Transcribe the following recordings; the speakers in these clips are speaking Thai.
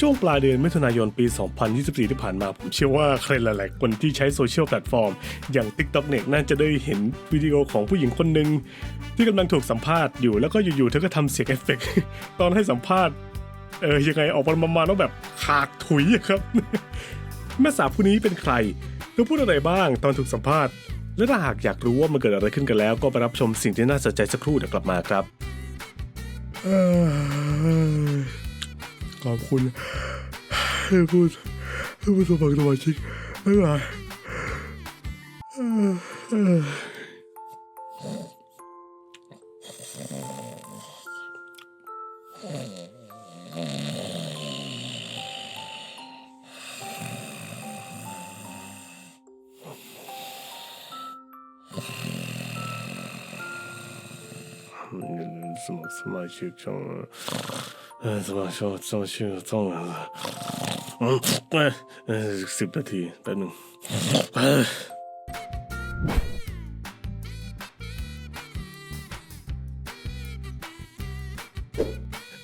ช่วงปลายเดือนมิถุนายนปี 2024 ที่ผ่านมา ผมเชื่อว่าใครหลายๆ คนที่ใช้โซเชียลแพลตฟอร์ม อย่าง TikTok เนี่ยน่าจะได้เห็นวิดีโอของผู้หญิงคนหนึ่งที่กำลังถูกสัมภาษณ์อยู่แล้วก็อยู่ๆ เธอก็ทำเสียงเอฟเฟกต์ตอนให้สัมภาษณ์ เออยังไงออกมาประมาณว่าแบบขากถุยครับ แม่สาวผู้นี้เป็นใครเธอพูดอะไรบ้างตอนถูกสัมภาษณ์ และถ้าหากอยากรู้ว่ามันเกิดอะไรขึ้นกันแล้ว ก็ไปรับชมสิ่งที่น่าสนใจสักครู่เดี๋ยวกลับมาครับเออ ขอบคุณให้ผู้ให้ผู้สมัครสมาชิกไม่ไหวสมัครสมาชิกช่อง เออสมาชิกสมาชิกช่องอืมเอ้ยเออสิบนาทีแป๊บหนึง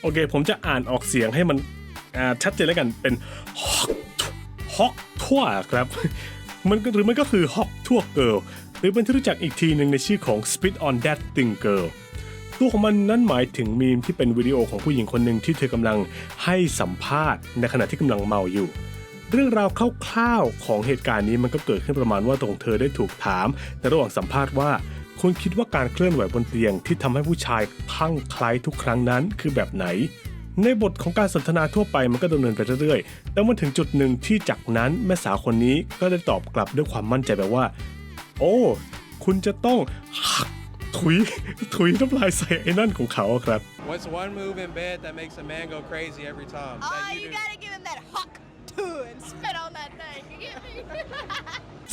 โอเค ผมจะอ่านออกเสียงให้มันชัดเจนแล้วกันเป็นฮอกฮอกทั่วครับ มันหรือมันก็คือฮอกทั่วเกิลหรือเป็นที่รู้จักอีกทีหนึ่งในชื่อของ Spit on That Thing Girl ตัวของมันนั้นหมายถึงมีมที่เป็นวิดีโอของผู้หญิงคนหนึ่งที่เธอกำลังให้สัมภาษณ์ในขณะที่กำลังเมาอยู่ เรื่องราวคร่าวๆของเหตุการณ์นี้มันก็เกิดขึ้นประมาณว่าตรงเธอได้ถูกถาม ในระหว่างสัมภาษณ์ว่าคุณคิดว่าการเคลื่อนไหวบนเตียงที่ทำให้ผู้ชายคลั่งไคล้ทุกครั้งนั้นคือแบบไหน ในบทของการสนทนาทั่วไปมันก็ดำเนินไปเรื่อยๆ แต่เมื่อถึงจุดหนึ่งที่จากนั้นแม่สาวคนนี้ก็ได้ตอบกลับด้วยความมั่นใจแบบว่า โอ้ คุณจะต้อง ถุยถุยน้ำลายใส่ไอ้นั่นของเขาครับ What's one move in bed that makes a man go crazy every time? Oh, that you do? gotta give him that huck too and spit on that thing. You get me?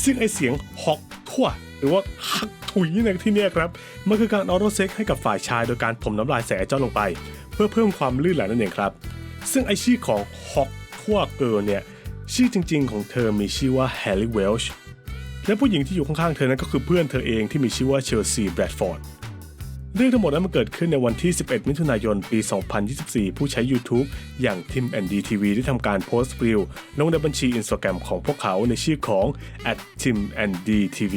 ซึ่งไอเสียงฮอกทั่วหรือว่าฮักถุยในที่เนี้ยครับ มันคือการออโตเซ็กให้กับฝ่ายชายโดยการถมน้ำลายใส่ไอ้เจ้าลงไป เพื่อเพิ่มความลื่นไหลนั่นเองครับ ซึ่งไอชื่อของฮอกทั่วเกิร์ลเนี่ยชื่อจริง ๆ ของเธอมีชื่อว่าแฮร์รี่เวลช์ และผู้หญิงที่อยู่ข้างๆเธอนั้นก็คือเพื่อนเธอเองที่มีชื่อว่าเชลซีแบรดฟอร์ดเรื่องทั้งหมดนั้นมันเกิดขึ้นในวันที่ 11 มิถุนายน ปี 2024 ผู้ใช้ YouTube อย่าง Tim and DTV ได้ทำการโพสต์รีวลงในบัญชี Instagram ของพวกเขาในชื่อของ @tim and DTV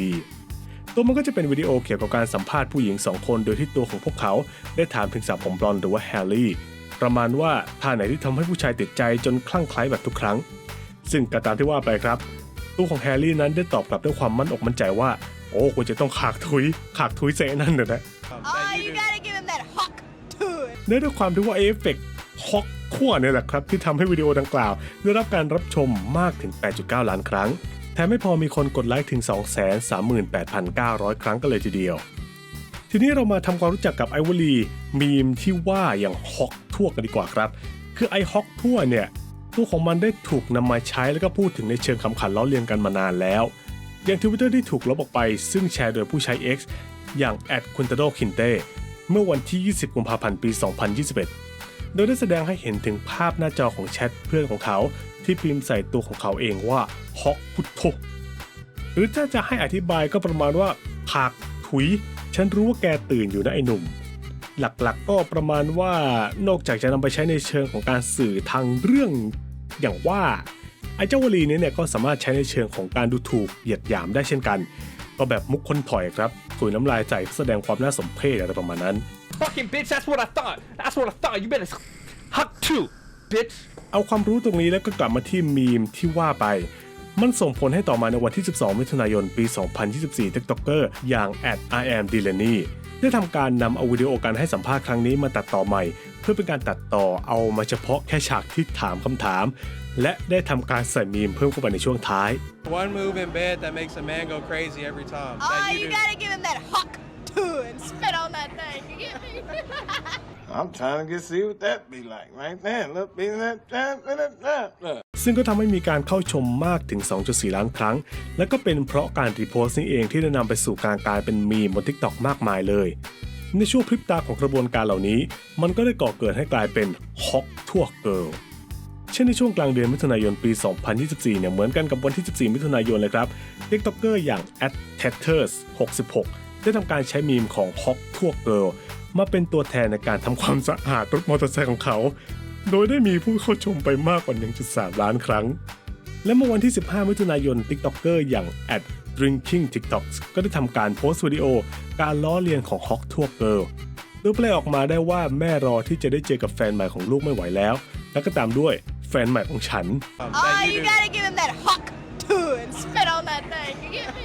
ตัวมันก็จะเป็นวิดีโอเกี่ยวกับการสัมภาษณ์ผู้หญิง 2 คนโดยที่ตัวของพวกเขาได้ถามถึงสาวผมบลอนด์หรือว่าแฮร์รี่ประมาณว่าท่าไหนที่ทำให้ผู้ชายติดใจจนคลั่งไคล้แบบทุกครั้ง ซึ่งก็ตามที่ว่าไปครับ ตัวของแฮร์รี่นั้นได้ตอบกลับด้วยความมั่นอกมั่นใจว่า โอ้ควรจะต้องขากถุยขากถุยเซนั่นเนอะนะ Um, Oh, that you you do. gotta give him that huck too. เนื่องด้วยความที่ว่าเอฟเฟกต์ฮอกขั้วเนี่ยแหละครับ ที่ทำให้วิดีโอดังกล่าว ได้รับการรับชมมากถึง 8.9 ล้านครั้ง แถมไม่พอมีคนกดไลค์ถึง 238,900 ครั้งกันเลยทีเดียว ทีนี้เรามาทำความรู้จักกับไอวอลีมีมที่ว่าอย่างฮอกทั่วกันดีกว่าครับ คือไอฮอกทั่วเนี่ย ตัวของมันได้ถูกนำมาใช้แล้วก็พูดถึงในเชิงขำขันล้อเลียนกันมานานแล้ว อย่างทวิตเตอร์ที่ถูกลบออกไป ซึ่งแชร์โดยผู้ใช้ X อย่างแอดคุนตโดคินเตเมื่อวันที่ 20 กุมภาพันธ์ปี 2021 โดยได้แสดงให้เห็นถึงภาพหน้าจอของแชทเพื่อนของเขา ที่พิมพ์ใส่ตัวของเขาเองว่าฮอกพุทโธหรือถ้าจะให้อธิบายก็ประมาณว่าผากถุย ฉันรู้ว่าแกตื่นอยู่นะไอ้หนุ่ม หลักๆก็ประมาณว่านอกจากจะนำไปใช้ในเชิงของการสื่อทางเรื่อง อย่างว่าไอ้เจ้าวลีนี้เนี่ยก็สามารถใช้ในเชิงของการดูถูกเหยียดหยามได้เช่นกัน ก็แบบมุกคนถอยครับถุยน้ำลายใส่เพื่อแสดงความน่าสมเพชอะไรประมาณนั้น Fucking bitch, that's what I thought. That's what I thought. You better huck too, bitch. เอาความรู้ตรงนี้แล้วก็กลับมาที่มีมที่ว่าไป มันส่งผลให้ต่อมาในวันที่ 12 มิถุนายน ปี 2024 TikToker อย่าง I am Delaney ได้ทำการนำเอาวิดีโอการให้สัมภาษณ์ครั้งนี้มาตัดต่อใหม่เพื่อเป็นการตัดต่อเอามาเฉพาะแค่ฉากที่ถามคำถาม และได้ทำการใส่มีมเพิ่มเข้าไปในช่วงท้าย One move in bed that makes a man go crazy every time. Oh, that you you do. gotta give him that huck too and spit on that thing. You get me? I'm trying to get see what that be like right there. Look, be that, that, that, that, that. ซึ่งก็ทำให้มีการเข้าชมมากถึง 2.4 ล้านครั้ง และก็เป็นเพราะการรีโพสต์นี้เองที่ได้นำไปสู่การกลายเป็นมีมบน TikTok มากมายเลย ในช่วงพริบตาของกระบวนการเหล่านี้ มันก็ได้ก่อเกิดให้กลายเป็นฮอกทั่วเกิลเช่นในช่วงกลางเดือนมิถุนายนปี 2024 เนี่ยเหมือนกันกับวันที่ 14 มิถุนายนเลยครับ TikToker อย่าง a d t e t e r s 66 ได้ทำการใช้มีมของฮอกทั่วเกิลมาเป็นตัวแทนในการทำความสะอาดรถมอเตอร์ไซค์ของเขา โดยได้มีผู้เข้าชมไปมากกว่า 1.3 ล้านครั้ง และเมื่อวันที่ 15 มิถุนายน TikToker อย่าง at drinking tiktoks ก็ได้ทำการโพสต์วิดีโอ การล้อเลียนของ Hawk t o u r Girl โดยแปลออกมาได้ว่าแม่รอที่จะได้เจอกับแฟนใหม่ของลูกไม่ไหวแล้ว แล้วก็ตามด้วยแฟนใหม่ของฉัน Um, Oh, that you you do. gotta give him that hawk too and spit on that thing. You get me?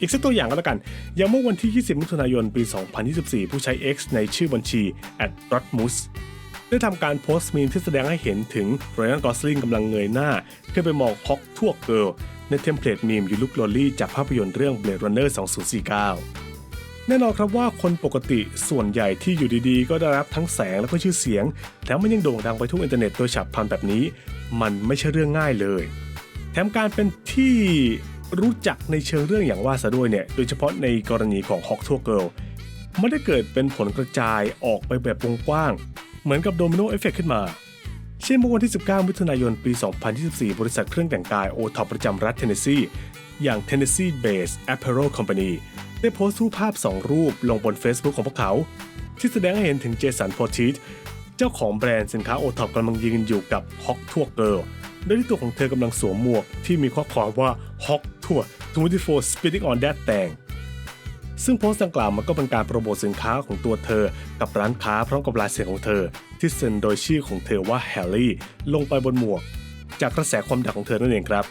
อีกสักตัวอย่างก็แล้วกัน อย่างเมื่อวันที่ 20 มิถุนายน ปี 2024 ผู้ใช้ X ในชื่อบัญชี @rotmus ได้ทำการโพสต์มีมที่แสดงให้เห็นถึง Ryan Gosling กำลังเงยหน้า ขึ้นไปมองฮอกทั่วเกิลในเทมเพลตมีมยูลุกลอลี่จากภาพยนตร์เรื่อง Blade Runner 2049 แน่นอนครับว่าคนปกติส่วนใหญ่ที่อยู่ดีๆ ก็ได้รับทั้งแสงและก็ชื่อเสียงแล้วมันยังโด่งดังไปทั่วอินเทอร์เน็ตโดยฉับพลันแบบนี้ มันไม่ใช่เรื่องง่ายเลย แถมการเป็นที่รู้จักในเชิงเรื่องอย่างว่าซะด้วยเนี่ย โดยเฉพาะในกรณีของ Hawk t o u r Girl ไม่ได้เกิดเป็นผลกระจายออกไปแบบวงกว้าง เหมือนกับโดมิโนเอฟเฟกขึ้นมา เช่นเมื่อวันที่ 19 มิถุนายน ปี 2024 บริษัทเครื่องแต่งกายโอท็อปประจำรัฐเทนเนสซีอย่าง Tennessee Based Apparel Company ได้โพสต์รูปภาพ 2 รูปลงบน Facebook ของพวกเขา ที่แสดงให้เห็นถึงเจสันพอร์ติสเจ้าของแบรนด์สินค้าโอท็อปกำลังยืนอยู่กับ Hawk t o u r Girl โดยที่ตัวของเธอกำลังสวมหมวกที่มีข้อความว่า Hawk Tour 24 Spitting on that thing ซึ่งโพสต์ดังกล่าวมันก็เป็นการโปรโมทสินค้าของตัวเธอ กับร้านค้าพร้อมกับลายเซ็นของเธอ ที่เซ็นโดยชื่อของเธอว่าแฮร์รี่ ลงไปบนหมวก จากกระแสความดังของเธอนั่นเองครับ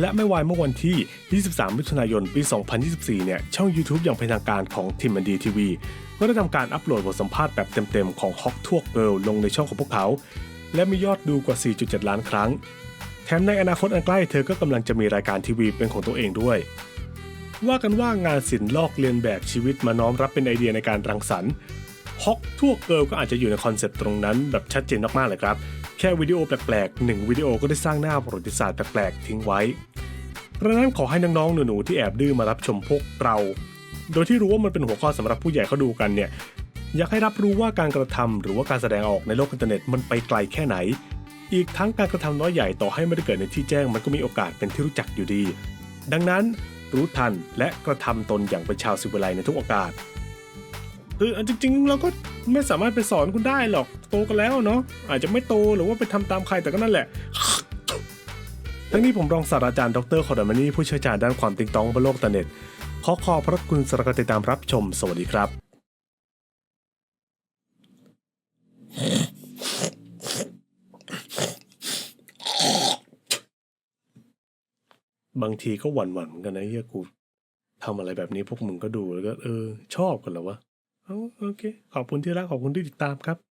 และไม่วายเมื่อวันที่ 23 มิถุนายน ปี 2024 เนี่ย ช่อง YouTube อย่างเป็นทางการของทีมันดีทีวีก็ได้ทำการอัปโหลดบทสัมภาษณ์แบบเต็มๆของ Hawk t o u r Girl ลงในช่องของพวกเขา และมียอดดูกว่า 4.7 ล้านครั้ง แถมในอนาคตอันใกล้เธอก็กำลังจะมีรายการทีวีเป็นของตัวเองด้วย ว่ากันว่างานศิลป์ลอกเลียนแบบชีวิตมาน้อมรับเป็นไอเดียในการรังสรรค์ฮอกทั่วเกิลก็อาจจะอยู่ในคอนเซ็ปต์ตรงนั้นแบบชัดเจนมากๆเลยครับ แค่วิดีโอแปลกๆหนึ่งวิดีโอก็ได้สร้างหน้าประวัติศาสตร์แปลกๆทิ้งไว้เพราะนั้นขอให้น้องๆหนูๆที่แอบดื้อมารับชมพวกเรา โดยที่รู้ว่ามันเป็นหัวข้อสำหรับผู้ใหญ่เขาดูกันเนี่ยอยากให้รับรู้ว่าการกระทำหรือว่าการแสดงออกในโลกอินเทอร์เน็ตมันไปไกลแค่ไหน อีกทั้งการกระทำน้อยใหญ่ต่อให้ไม่ได้เกิดในที่แจ้งมันก็มีโอกาสเป็นที่รู้จักอยู่ดี ดังนั้น รู้ทันและกระทำตนอย่างเป็นชาวสิวิไลในทุกโอกาสคืออันจริงๆ เราก็ไม่สามารถไปสอนคุณได้หรอกโตกันแล้วเนาะอาจจะไม่โตหรือว่าไปทำตามใครแต่ก็นั่นแหละทั้งนี้ผมรองศาสตราจารย์ดรคอร์ดามานีผู้เชี่ยวชาญด้านความติ๊งต้องบนโลกตะเทอร์เน็ตขอขอบพระคุณสำหรับการติดตามรับชม สวัสดีครับ บางทีก็หวั่นหวนๆเหมือนกันนะเฮียกูทำอะไรแบบนี้พวกมึงก็ดูแล้วก็ เออ ชอบกันเหรอวะโอเค ขอบคุณที่รักขอบคุณที่ติดตามครับ